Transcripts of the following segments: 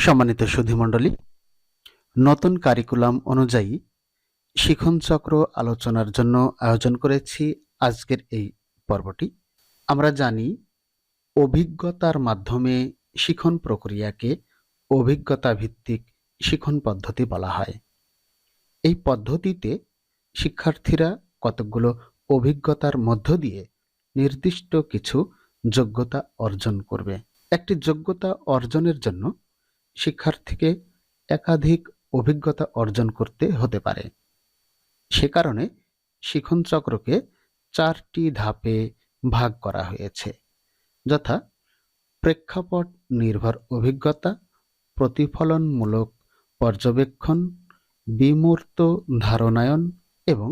সম্মানিত সুধীমণ্ডলী, নতুন কারিকুলাম অনুযায়ী শিখন চক্র আলোচনার জন্য আয়োজন করেছি আজকের এই পর্বটি। আমরা জানি অভিজ্ঞতার মাধ্যমে শিখন প্রক্রিয়াকে অভিজ্ঞতা ভিত্তিক শিখন পদ্ধতি বলা হয়। এই পদ্ধতিতে শিক্ষার্থীরা কতকগুলো অভিজ্ঞতার মধ্য দিয়ে নির্দিষ্ট কিছু যোগ্যতা অর্জন করবে। একটি যোগ্যতা অর্জনের জন্য শিক্ষার্থীকে একাধিক অভিজ্ঞতা অর্জন করতে হতে পারে। সে কারণে শিখন চক্রকে চারটি ধাপে ভাগ করা হয়েছে, যথা প্রেক্ষাপট নির্ভর অভিজ্ঞতা, প্রতিফলনমূলক পর্যবেক্ষণ, বিমূর্ত ধারণায়ন এবং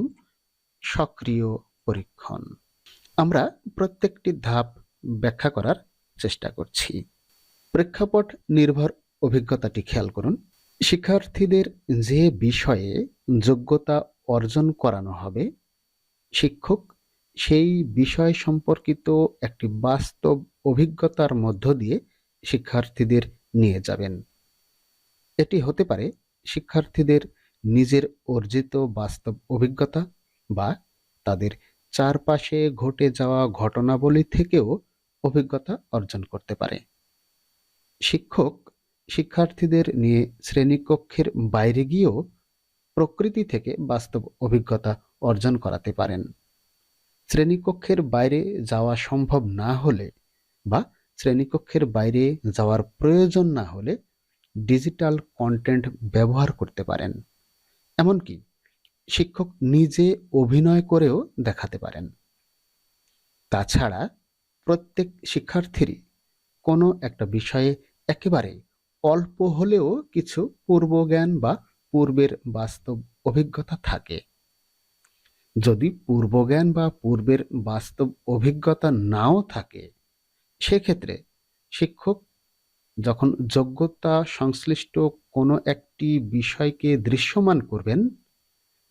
সক্রিয় পরীক্ষণ। আমরা প্রত্যেকটি ধাপ ব্যাখ্যা করার চেষ্টা করছি। প্রেক্ষাপট নির্ভর অভিজ্ঞতাটি খেয়াল করুন। শিক্ষার্থীদের যে বিষয়ে যোগ্যতা অর্জন করানো হবে, শিক্ষক সেই বিষয় সম্পর্কিত একটি বাস্তব অভিজ্ঞতার মধ্য দিয়ে শিক্ষার্থীদের নিয়ে যাবেন। এটি হতে পারে শিক্ষার্থীদের নিজের অর্জিত বাস্তব অভিজ্ঞতা বা তাদের চারপাশে ঘটে যাওয়া ঘটনাবলী থেকেও অভিজ্ঞতা অর্জন করতে পারে। শিক্ষক শিক্ষার্থীদের নিয়ে শ্রেণীকক্ষের বাইরে গিয়েও প্রকৃতি থেকে বাস্তব অভিজ্ঞতা অর্জন করাতে পারেন। শ্রেণীকক্ষের বাইরে যাওয়া সম্ভব না হলে বা শ্রেণীকক্ষের বাইরে যাওয়ার প্রয়োজন না হলে ডিজিটাল কন্টেন্ট ব্যবহার করতে পারেন। এমনকি শিক্ষক নিজে অভিনয় করেও দেখাতে পারেন। তাছাড়া প্রত্যেক শিক্ষার্থীরই কোনো একটা বিষয়ে একেবারে অল্প হলেও কিছু পূর্বজ্ঞান বা পূর্বের বাস্তব অভিজ্ঞতা থাকে। যদি পূর্বজ্ঞান বা পূর্বের বাস্তব অভিজ্ঞতা নাও থাকে, সেক্ষেত্রে শিক্ষক যখন যোগ্যতা সংশ্লিষ্ট কোনো একটি বিষয়কে দৃশ্যমান করবেন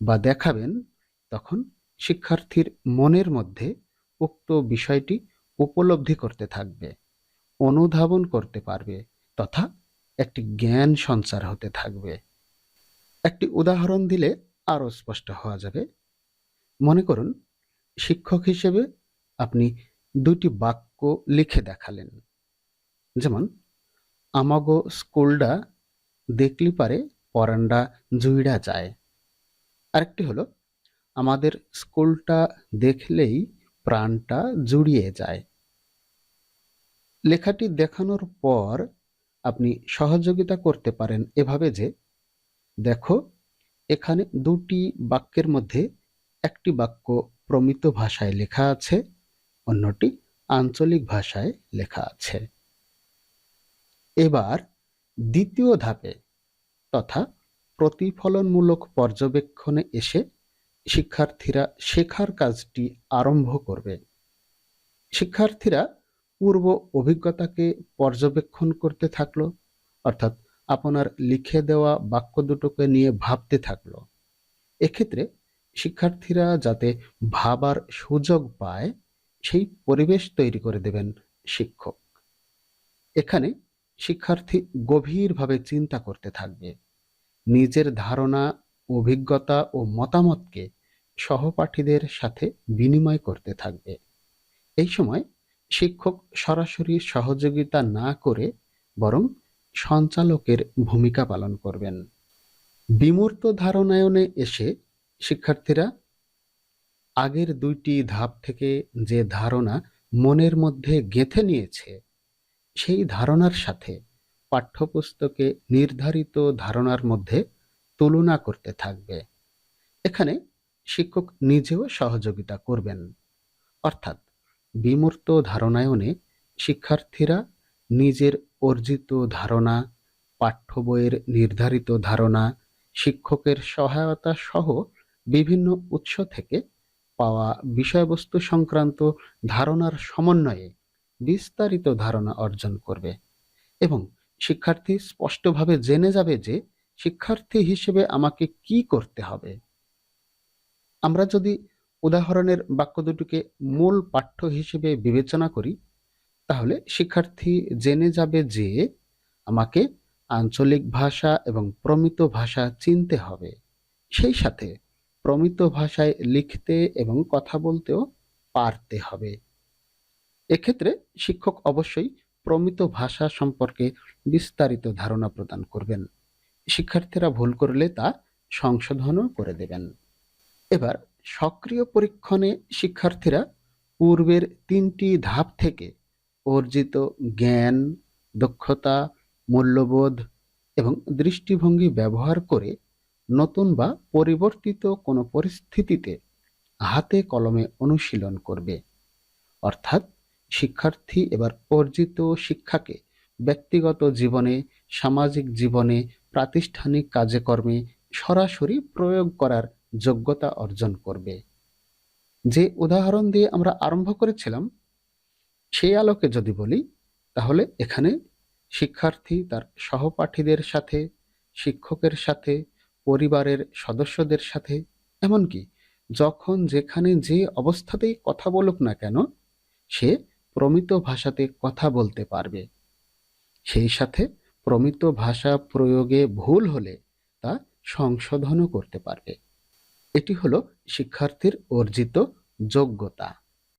বা দেখাবেন, তখন শিক্ষার্থীর মনের মধ্যে উক্ত বিষয়টি উপলব্ধি করতে থাকবে, অনুধাবন করতে পারবে তথা একটি জ্ঞান সঞ্চার হতে থাকবে। একটি উদাহরণ দিলে আরও স্পষ্ট হওয়া যাবে। মনে করুন, শিক্ষক হিসেবে আপনি দুটি বাক্য লিখে দেখালেন। যেমন, আমাগো স্কুলডা দেখলি পারে পরান্ডা জুইড়া যায়। আরেকটি হলো, আমাদের স্কুলটা দেখলেই প্রাণটা জুড়িয়ে যায়। লেখাটি দেখানোর পর আপনি সহযোগিতা করতে পারেন এভাবে যে, দেখো, এখানে দুটি বাক্যের মধ্যে একটি বাক্য প্রমিত ভাষায় লেখা আছে, অন্যটি আঞ্চলিক ভাষায় লেখা আছে। এবার দ্বিতীয় ধাপে তথা প্রতিফলনমূলক পর্যবেক্ষণে এসে শিক্ষার্থীরা শেখার কাজটি আরম্ভ করবে। শিক্ষার্থীরা পূর্ব অভিজ্ঞতাকে পর্যবেক্ষণ করতে থাকল, অর্থাৎ আপনার লিখে দেওয়া বাক্য দুটোকে নিয়ে ভাবতে থাকল। এক্ষেত্রে শিক্ষার্থীরা যাতে ভাবার সুযোগ পায়, সেই পরিবেশ তৈরি করে দেবেন শিক্ষক। এখানে শিক্ষার্থী গভীরভাবে চিন্তা করতে থাকবে। নিজের ধারণা, অভিজ্ঞতা ও মতামতকে সহপাঠীদের সাথে বিনিময় করতে থাকবে। এই সময় শিক্ষক সরাসরি সহযোগিতা না করে বরং সঞ্চালকের ভূমিকা পালন করবেন। বিমূর্ত ধারণায়নে এসে শিক্ষার্থীরা আগের দুইটি ধাপ থেকে যে ধারণা মনের মধ্যে গেঁথে নিয়েছে, সেই ধারণার সাথে পাঠ্যপুস্তকে নির্ধারিত ধারণার মধ্যে তুলনা করতে থাকবে। এখানে শিক্ষক নিজেও সহযোগিতা করবেন। অর্থাৎ বিমূর্ত ধারণায়নে শিক্ষার্থীরা নিজের অর্জিত ধারণা, পাঠ্য বইয়ের নির্ধারিত ধারণা, শিক্ষকের সহায়তা সহ বিভিন্ন উৎস থেকে পাওয়া বিষয়বস্তু সংক্রান্ত ধারণার সমন্বয়ে বিস্তারিত ধারণা অর্জন করবে এবং শিক্ষার্থী স্পষ্টভাবে জেনে যাবে যে শিক্ষার্থী হিসেবে আমাকে কি করতে হবে। আমরা যদি উদাহরণের বাক্য দুটিকে মূল পাঠ্য হিসেবে বিবেচনা করি, তাহলে শিক্ষার্থী জেনে যাবে যে আমাকে আঞ্চলিক ভাষা এবং প্রমিত ভাষা চিনতে হবে। সেই সাথে প্রমিত ভাষায় লিখতে এবং কথা বলতেও পারতে হবে। এক্ষেত্রে শিক্ষক অবশ্যই প্রমিত ভাষা সম্পর্কে বিস্তারিত ধারণা প্রদান করবেন। শিক্ষার্থীরা ভুল করলে তা সংশোধনও করে দেবেন। এবার সক্রিয় পরীক্ষণে শিক্ষার্থীরা পূর্বের তিনটি ধাপ থেকে অর্জিত জ্ঞান, দক্ষতা, মূল্যবোধ এবং দৃষ্টিভঙ্গি ব্যবহার করে নতুন বা পরিবর্তিত কোনো পরিস্থিতিতে হাতে কলমে অনুশীলন করবে। অর্থাৎ শিক্ষার্থী এবার অর্জিত শিক্ষাকে ব্যক্তিগত জীবনে, সামাজিক জীবনে, প্রাতিষ্ঠানিক কাজে-কর্মে সরাসরি প্রয়োগ করার যোগ্যতা অর্জন করবে। যে উদাহরণ দিয়ে আমরা আরম্ভ করেছিলাম সেই আলোকে যদি বলি, তাহলে এখানে শিক্ষার্থী, তার সহপাঠীদের সাথে, শিক্ষকের সাথে, পরিবারের সদস্যদের সাথে, এমনকি যখন যেখানে যে অবস্থাতেই কথা বলুক না কেন, সে প্রমিত ভাষাতে কথা বলতে পারবে। সেই সাথে প্রমিত ভাষা প্রয়োগে ভুল হলে তা সংশোধনও করতে পারবে। এটি হলো শিক্ষার্থীর অর্জিত যোগ্যতা।